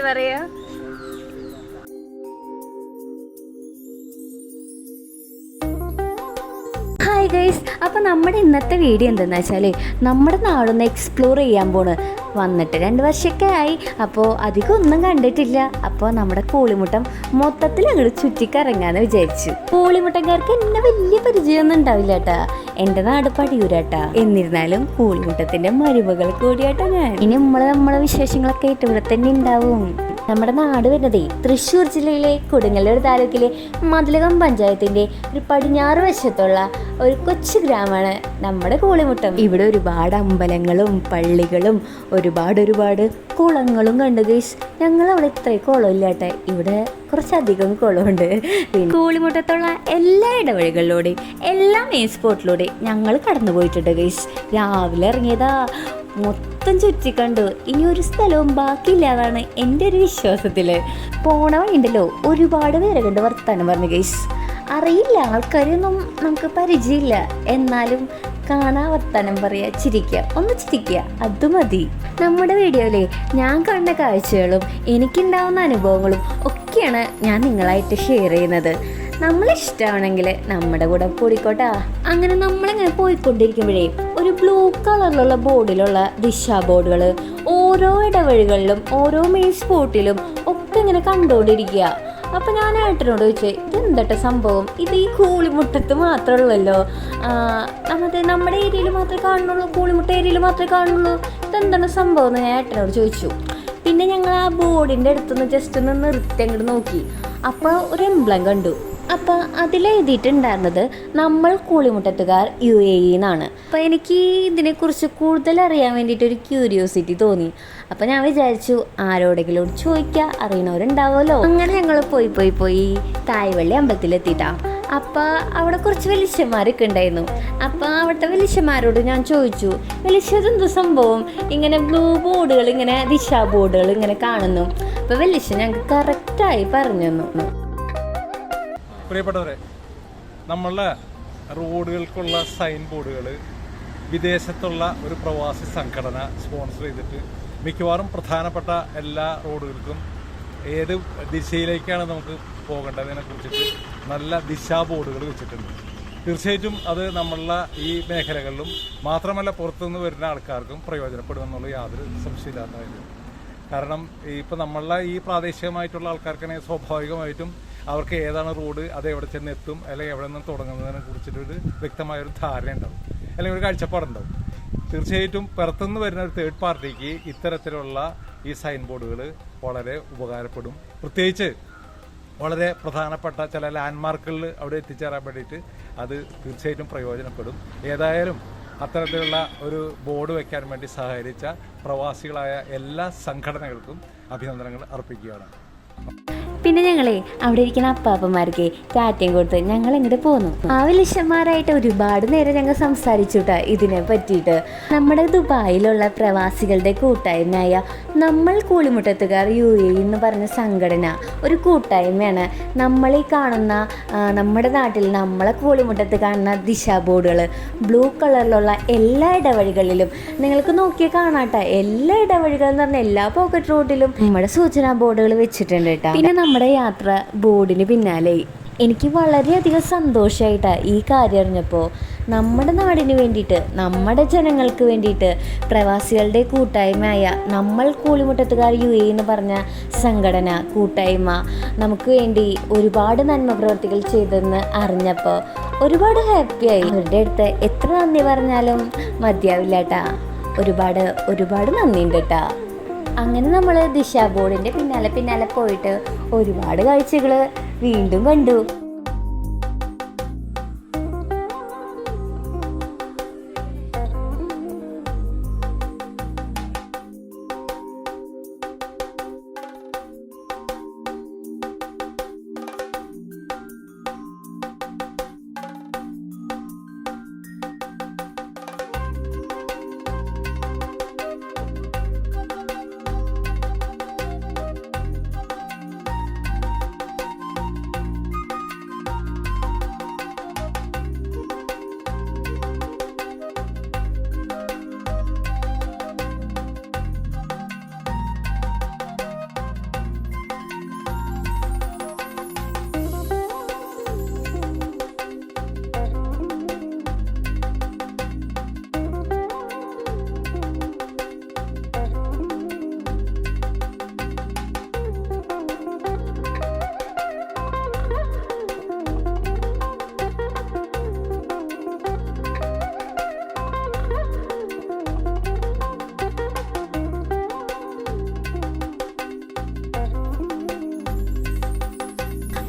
Hi പറയാ? Hi guys അപ്പോൾ നമ്മുടെ ഇന്നത്തെ വീഡിയോ എന്തെന്ന് വെച്ചാൽ നമ്മുടെ നാടൊന്ന് എക്സ്പ്ലോർ ചെയ്യാൻ പോണ്. വന്നിട്ട് രണ്ട് വർഷമൊക്കെ ആയി അപ്പോൾ അധികം ഒന്നും കണ്ടിട്ടില്ല. അപ്പോൾ നമ്മുടെ കോളിമുട്ടം മൊത്തത്തിൽ അങ്ങോട്ട് ചുറ്റിക്കറങ്ങാന്ന് വിചാരിച്ചു. കോളിമുട്ടക്കാർക്ക് എന്നെ വലിയ പരിചയമൊന്നും ഉണ്ടാവില്ല കേട്ടാ എന്റെ നാട് പടിയൂരാട്ടാ എന്നിരുന്നാലും കോളിമുട്ടത്തിന്റെ മരുമകൾ കൂടിയാട്ടാ ഞാൻ. ഇനി നമ്മൾ നമ്മളെ വിശേഷങ്ങളൊക്കെ ആയിട്ട് ഇവിടെ തന്നെ ഉണ്ടാവും. നമ്മുടെ നാട് വരുന്നത് തൃശ്ശൂർ ജില്ലയിലെ കൊടുങ്ങല്ലൂർ താലൂക്കിലെ മതിലകം പഞ്ചായത്തിന്റെ ഒരു പടിഞ്ഞാറ് വശത്തുള്ള ഒരു കൊച്ചു ഗ്രാമമാണ് നമ്മുടെ കോളിമുട്ടം. ഇവിടെ ഒരുപാട് അമ്പലങ്ങളും പള്ളികളും ഒരുപാട് ഒരുപാട് കുളങ്ങളും കണ്ടു ഗൈസ് ഞങ്ങൾ അവിടെ ഇത്രയും കുളം ഇല്ലാട്ടെ ഇവിടെ കുറച്ചധികം കുളമുണ്ട്. കോളിമുട്ടത്തുള്ള എല്ലാ ഇടവഴികളിലൂടെയും എല്ലാ മെയിൻ സ്പോട്ടിലൂടെയും ഞങ്ങൾ കടന്നു പോയിട്ടുണ്ട് ഗൈസ്. രാവിലെ ഇറങ്ങിയതാ മൊത്തം ചുറ്റിക്കണ്ടു. ഇനി ഒരു സ്ഥലവും ബാക്കിയില്ലാതാണ് എന്റെ ഒരു വിശ്വാസത്തിൽ പോണ ഒരുപാട് പേരെ കണ്ട് വർത്താനം പറഞ്ഞു ഗൈസ് അറിയില്ല ആൾക്കാരെയൊന്നും നമുക്ക് പരിചയമില്ല. എന്നാലും കാണാ വർത്താനം പറയുക ചിരിക്കുക ഒന്ന് ചിരിക്കുക അത് മതി. നമ്മുടെ വീഡിയോയിലെ ഞാൻ കണ്ട കാഴ്ചകളും എനിക്കുണ്ടാവുന്ന അനുഭവങ്ങളും ഒക്കെയാണ് ഞാൻ നിങ്ങളായിട്ട് ഷെയർ ചെയ്യുന്നത്. നമ്മളിഷ്ടമാണെങ്കിൽ നമ്മുടെ കൂടെ കൂടിക്കോട്ടാ. അങ്ങനെ നമ്മളിങ്ങനെ പോയിക്കൊണ്ടിരിക്കുമ്പോഴേ ഒരു ബ്ലൂ കളറിലുള്ള ബോർഡിലുള്ള ദിശ ബോർഡുകൾ ഓരോ ഇടവഴികളിലും ഓരോ മെയിൻ സ്പോട്ടിലും ഒക്കെ ഇങ്ങനെ കണ്ടുകൊണ്ടിരിക്കുക അപ്പം ഞാൻ ഏട്ടനോട് ചോദിച്ചേ ഇതെന്തട്ട സംഭവം? ഇത് ഈ കൂളിമുട്ടത്ത് മാത്രമുള്ളല്ലോ നമ്മുടെ നമ്മുടെ ഏരിയയിൽ മാത്രമേ കാണുന്നുള്ളൂ കൂളിമുട്ട ഏരിയയിൽ മാത്രമേ കാണുന്നുള്ളൂ. ഇതെന്താണ് സംഭവം? എന്ന് ഞാൻ ഏട്ടനോട് ചോദിച്ചു. പിന്നെ ഞങ്ങൾ ആ ബോർഡിന്റെ അടുത്തുനിന്ന് ജസ്റ്റ് ഒന്ന് നിർത്തി അങ്ങോട്ട് നോക്കി. അപ്പോൾ ഒരു എംബ്ലം കണ്ടു. അപ്പോൾ അതിലെഴുതിയിട്ടുണ്ടായിരുന്നത് നമ്മൾ കൂളിമുട്ടത്തുകാർ യു എ ഇ എന്നാണ് അപ്പോൾ എനിക്ക് ഇതിനെക്കുറിച്ച് കൂടുതൽ അറിയാൻ വേണ്ടിയിട്ട് ഒരു ക്യൂരിയോസിറ്റി തോന്നി. അപ്പോൾ ഞാൻ വിചാരിച്ചു ആരോടെങ്കിലും ചോദിക്കുക അറിയണവരുണ്ടാവുമല്ലോ അങ്ങനെ ഞങ്ങൾ പോയി പോയി പോയി തായ്വള്ളി അമ്പലത്തിലെത്തിയിട്ടാ അപ്പോൾ അവിടെ കുറച്ച് വലിയന്മാരൊക്കെ ഉണ്ടായിരുന്നു. അപ്പോൾ അവിടുത്തെ വലിയന്മാരോട് ഞാൻ ചോദിച്ചു വലിയ എന്ത് സംഭവം? ഇങ്ങനെ ബ്ലൂ ബോർഡുകൾ ഇങ്ങനെ ദിശാ ബോർഡുകൾ ഇങ്ങനെ കാണുന്നു അപ്പോൾ വലിയ ഞങ്ങൾക്ക് കറക്റ്റായി പറഞ്ഞു തന്നു. പ്രിയപ്പെട്ടവരെ നമ്മളുടെ റോഡുകൾക്കുള്ള സൈൻ ബോർഡുകൾ വിദേശത്തുള്ള ഒരു പ്രവാസി സംഘടന സ്പോൺസർ ചെയ്തിട്ട് മിക്കവാറും പ്രധാനപ്പെട്ട എല്ലാ റോഡുകൾക്കും ഏത് ദിശയിലേക്കാണ് നമുക്ക് പോകേണ്ടതിനെ കുറിച്ചിട്ട് നല്ല ദിശാ ബോർഡുകൾ വെച്ചിട്ടുണ്ട്. തീർച്ചയായിട്ടും അത് നമ്മളുടെ ഈ മേഖലകളിലും മാത്രമല്ല പുറത്തുനിന്ന് വരുന്ന ആൾക്കാർക്കും പ്രയോജനപ്പെടുമെന്നുള്ള യാതൊരു സംശയമില്ലാത്ത കാരണം ഇപ്പം നമ്മളുടെ ഈ പ്രാദേശികമായിട്ടുള്ള ആൾക്കാർക്കാണെങ്കിൽ സ്വാഭാവികമായിട്ടും അവർക്ക് ഏതാണ് റോഡ് അത് എവിടെ ചെന്ന് എത്തും അല്ലെങ്കിൽ എവിടെ നിന്ന് തുടങ്ങുന്നതിനെ കുറിച്ചിട്ടൊരു വ്യക്തമായൊരു ധാരണ ഉണ്ടാവും അല്ലെങ്കിൽ ഒരു കാഴ്ചപ്പാടുണ്ടാവും തീർച്ചയായിട്ടും പുറത്തുനിന്ന് വരുന്ന ഒരു തേർഡ് പാർട്ടിക്ക് ഇത്തരത്തിലുള്ള ഈ സൈൻ ബോർഡുകൾ വളരെ ഉപകാരപ്പെടും. പ്രത്യേകിച്ച് വളരെ പ്രധാനപ്പെട്ട ചില ലാൻഡ്മാർക്കുകളിൽ അവിടെ എത്തിച്ചേരാൻ വേണ്ടിയിട്ട് അത് തീർച്ചയായിട്ടും പ്രയോജനപ്പെടും. ഏതായാലും അത്തരത്തിലുള്ള ഒരു ബോർഡ് വെക്കാൻ വേണ്ടി സഹകരിച്ച പ്രവാസികളായ എല്ലാ സംഘടനകൾക്കും അഭിനന്ദനങ്ങൾ അർപ്പിക്കുകയാണ്. പിന്നെ ഞങ്ങളെ അവിടെ ഇരിക്കുന്ന അപ്പാപ്പന്മാർക്ക് ടാറ്റയും കൊടുത്ത് ഞങ്ങൾ ഇങ്ങോട്ട് പോന്നു. ആ വലിയന്മാരായിട്ട് ഒരുപാട് നേരം ഞങ്ങൾ സംസാരിച്ചു ഇതിനെ പറ്റിയിട്ട്. നമ്മുടെ ദുബായിലുള്ള പ്രവാസികളുടെ കൂട്ടായ്മയായ നമ്മൾ കൂളിമുട്ടത്തുകാർ യു എ എന്ന് പറഞ്ഞ സംഘടന ഒരു കൂട്ടായ്മയാണ്. നമ്മളീ കാണുന്ന നമ്മുടെ നാട്ടിൽ നമ്മളെ കൂളിമുട്ടത്ത് കാണുന്ന ദിശാ ബോർഡുകൾ ബ്ലൂ കളറിലുള്ള എല്ലാ ഇടവഴികളിലും നിങ്ങൾക്ക് നോക്കിയാൽ കാണാട്ടെ. എല്ലാ ഇടവഴികളും പറഞ്ഞ എല്ലാ പോക്കറ്റ് റോഡിലും നമ്മുടെ സൂചനാ ബോർഡുകൾ വെച്ചിട്ടുണ്ട് കേട്ടോ പിന്നെ നമ്മുടെ യാത്ര ബോർഡിന് പിന്നാലെ. എനിക്ക് വളരെയധികം സന്തോഷമായിട്ടാണ് ഈ കാര്യം അറിഞ്ഞപ്പോൾ നമ്മുടെ നാടിന് വേണ്ടിയിട്ട് നമ്മുടെ ജനങ്ങൾക്ക് വേണ്ടിയിട്ട് പ്രവാസികളുടെ കൂട്ടായ്മയായ നമ്മൾ കൂളിമുട്ടത്തുകാർ യു എ എന്ന് പറഞ്ഞ സംഘടന കൂട്ടായ്മ നമുക്ക് വേണ്ടി ഒരുപാട് നന്മ പ്രവർത്തികൾ ചെയ്തെന്ന് അറിഞ്ഞപ്പോൾ ഒരുപാട് ഹാപ്പിയായി അവരുടെ അടുത്ത് എത്ര നന്ദി പറഞ്ഞാലും മതിയാവില്ല കേട്ടാ ഒരുപാട് ഒരുപാട് നന്ദിയുണ്ട് കേട്ടാ. അങ്ങനെ നമ്മൾ ദിശാ ബോർഡിന്റെ പിന്നാലെ പിന്നാലെ പോയിട്ട് ഒരുപാട് കാഴ്ചകൾ വീണ്ടും കണ്ടു.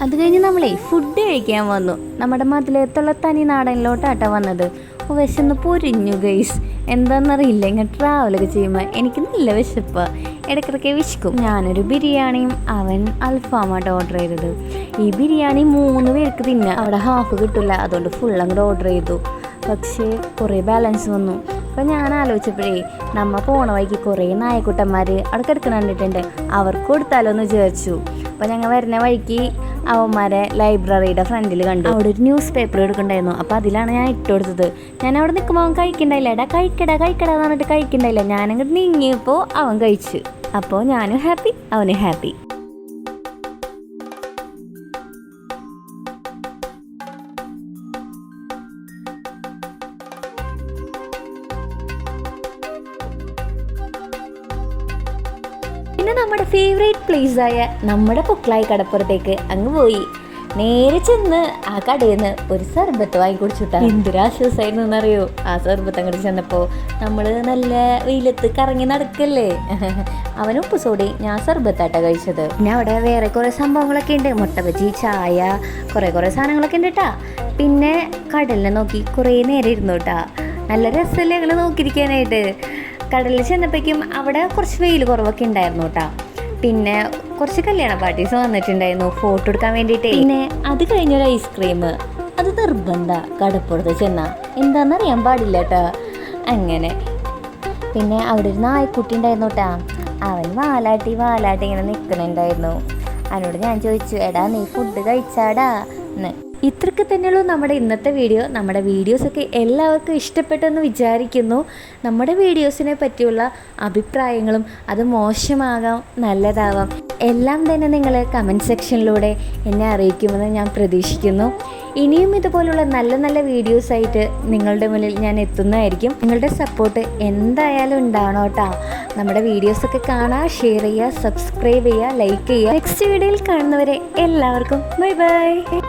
അത് കഴിഞ്ഞ് നമ്മളേ ഫുഡ് കഴിക്കാൻ വന്നു. നമ്മുടെ മതിലേത്തുള്ള തനി നാടനിലോട്ടാട്ടോ വന്നത്. വിശന്ന് പൊരിഞ്ഞു ഗൈസ് എന്താണെന്നറിയില്ല ഇങ്ങനെ ട്രാവലൊക്കെ ചെയ്യുമ്പോൾ എനിക്ക് നല്ല വിശപ്പ്. ഇടയ്ക്കിടയ്ക്ക് വിശക്കും. ഞാനൊരു ബിരിയാണിയും അവൻ അൽഫാമായിട്ട് ഓർഡർ ചെയ്തത്. ഈ ബിരിയാണി മൂന്ന് പേർക്ക് തിന്നാം അവിടെ ഹാഫ് കിട്ടില്ല അതുകൊണ്ട് ഫുൾ അങ്ങോട്ട് ഓർഡർ ചെയ്തു. പക്ഷേ കുറേ ബാലൻസ് വന്നു. അപ്പം ഞാൻ ആലോചിച്ചപ്പോഴേ നമ്മ പോണ വഴിക്ക് കുറേ നായക്കുട്ടന്മാർ അവിടെ കിടക്കണ കണ്ടിട്ടുണ്ട്. അവർക്ക് കൊടുത്താലോ എന്ന് വിചാരിച്ചു. അപ്പം ഞങ്ങൾ വരുന്ന വഴിക്ക് അവന്മാരെ ലൈബ്രറിയുടെ ഫ്രണ്ടിൽ കണ്ടു. അവിടെ ഒരു ന്യൂസ് പേപ്പർ എടുക്കണ്ടായിരുന്നു. അപ്പോൾ അതിലാണ് ഞാൻ ഇട്ട് കൊടുത്തത്. ഞാൻ അവിടെ നിൽക്കുമ്പോൾ അവൻ കഴിക്കണ്ടായില്ല. എടാ കഴിക്കടാ കഴിക്കടാ എന്ന് പറഞ്ഞിട്ട് കഴിക്കണ്ടായില്ല. ഞാനങ്ങോട്ട് നീങ്ങിയപ്പോൾ അവൻ കഴിച്ചു. അപ്പോൾ ഞാനും ഹാപ്പി അവനും ഹാപ്പി പിന്നെ നമ്മുടെ ഫേവറേറ്റ് പ്ലേസ് ആയ നമ്മുടെ പൊക്കളായി കടപ്പുറത്തേക്ക്. അങ്ങ് പോയി. നേരെ ചെന്ന് ആ കടയിൽ നിന്ന് ഒരു സർബത്ത് വാങ്ങി കുടിച്ചിട്ടാ. എന്തൊരാശ്വാസമായിരുന്നു എന്നറിയോ ആ സർബത്ത് അങ്ങോട്ട് ചെന്നപ്പോൾ നമ്മൾ നല്ല വെയിലത്ത് കറങ്ങി നടക്കല്ലേ? അവൻ ഉപ്പ് സോടി ഞാൻ സർബത്താട്ടാ കഴിച്ചത്. പിന്നെ അവിടെ വേറെ കുറേ സംഭവങ്ങളൊക്കെ ഉണ്ട്. മുട്ട ബജി ചായ കുറേ കുറേ സാധനങ്ങളൊക്കെ ഉണ്ട് കേട്ടാ പിന്നെ കടലിനെ നോക്കി കുറേ നേരം ഇരുന്നു കേട്ടാ നല്ല രസമല്ലേ ഞങ്ങൾ നോക്കിയിരിക്കാനായിട്ട്? കടലിൽ ചെന്നപ്പോഴേക്കും അവിടെ കുറച്ച് വെയിൽ കുറവൊക്കെ ഉണ്ടായിരുന്നു കേട്ടോ. പിന്നെ കുറച്ച് കല്യാണ പാർട്ടീസ് വന്നിട്ടുണ്ടായിരുന്നു ഫോട്ടോ എടുക്കാൻ വേണ്ടിയിട്ട്. പിന്നെ അത് കഴിഞ്ഞൊരു ഐസ്ക്രീം അത് നിർബന്ധ കടപ്പുറത്ത് ചെന്ന. എന്താണെന്നറിയാൻ പാടില്ല കേട്ടോ. അങ്ങനെ. പിന്നെ അവിടെ ഒരു നായ്ക്കുട്ടി ഉണ്ടായിരുന്നു കേട്ടാ. അവൻ വാലാട്ടി വാലാട്ടി ഇങ്ങനെ നിൽക്കുന്നുണ്ടായിരുന്നു അവനോട് ഞാൻ ചോദിച്ചു എടാ നീ ഫുഡ് കഴിച്ചാടാ? എന്ന്. ഇത്രയ്ക്ക് തന്നെയുള്ളൂ നമ്മുടെ ഇന്നത്തെ വീഡിയോ. നമ്മുടെ വീഡിയോസൊക്കെ എല്ലാവർക്കും ഇഷ്ടപ്പെട്ടെന്ന് വിചാരിക്കുന്നു. നമ്മുടെ വീഡിയോസിനെ പറ്റിയുള്ള അഭിപ്രായങ്ങളും അത് മോശമാകാം നല്ലതാവാം എല്ലാം തന്നെ നിങ്ങൾ കമന്റ് സെക്ഷനിലൂടെ എന്നെ അറിയിക്കുമെന്ന് ഞാൻ പ്രതീക്ഷിക്കുന്നു. ഇനിയും ഇതുപോലുള്ള നല്ല നല്ല വീഡിയോസായിട്ട് നിങ്ങളുടെ മുന്നിൽ ഞാൻ എത്തുന്നതായിരിക്കും. നിങ്ങളുടെ സപ്പോർട്ട് എന്തായാലും ഉണ്ടാവണം കേട്ടോ. നമ്മുടെ വീഡിയോസൊക്കെ കാണുക ഷെയർ ചെയ്യുക സബ്സ്ക്രൈബ് ചെയ്യുക ലൈക്ക് ചെയ്യുക നെക്സ്റ്റ് വീഡിയോയിൽ കാണുന്നവരെ എല്ലാവർക്കും ബൈ ബൈ